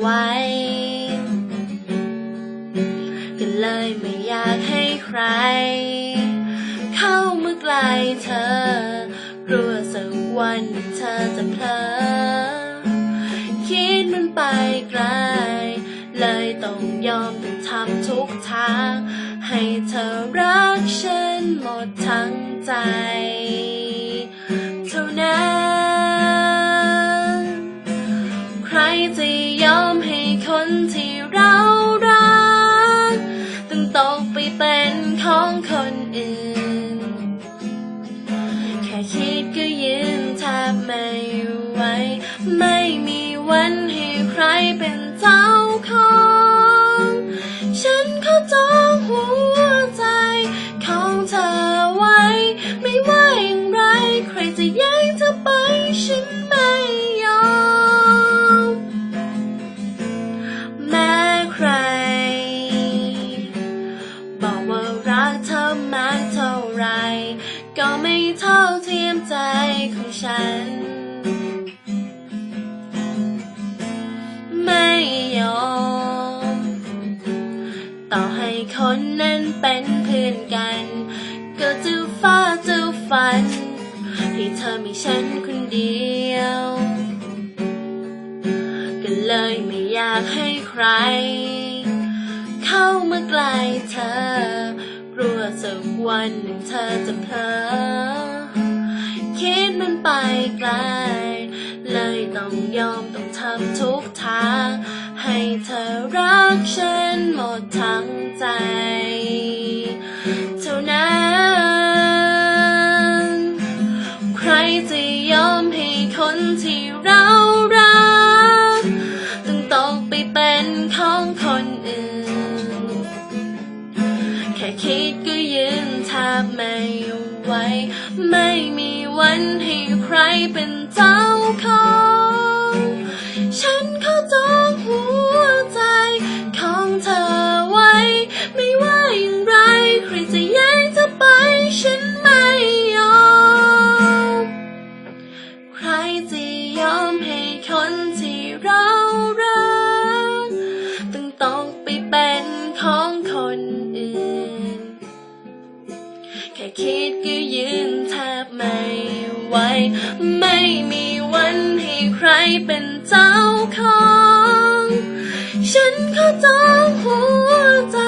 ไว้ ก็เลยไม่อยากให้ใคร เข้ามาใกล้เธอกลัวสักวันเธอจะเพลอคิดมันไปไกล เลยต้องยอมต้องทำทุกทาง ให้เธอรักฉันหมดทั้งใจ ที่เรารักต้องตกไปเป็นของคนอื่น แค่คิดก็ยืนแทบไม่ไหวไม่มีวันให้ใครเป็นเจ้า ก็ไม่เท่าเทียมใจของฉัน ไม่ยอม ต่อให้คนนั้นเป็นเพื่อนกัน ก็จะฟ้าจะฝัน ให้เธอมีฉันคนเดียว ก็เลยไม่อยากให้ใคร เข้ามาใกล้เธอ วันหนึ่งเธอจะเพลอคิดมันไปไกล เลยต้องยอมต้องทำทุกทาง ให้เธอรักฉันหมดทั้งใจ เท่านั้น ใครจะยอมให้คนที่เรา ไม่ไหว ไม่มีวันให้ใครเป็นเจ้าของ ค่คิดก็ยืนแทบไม่ไหวไม่มีวันให้ใครเป็นเจ้าของ ฉันขอจองหัวใจ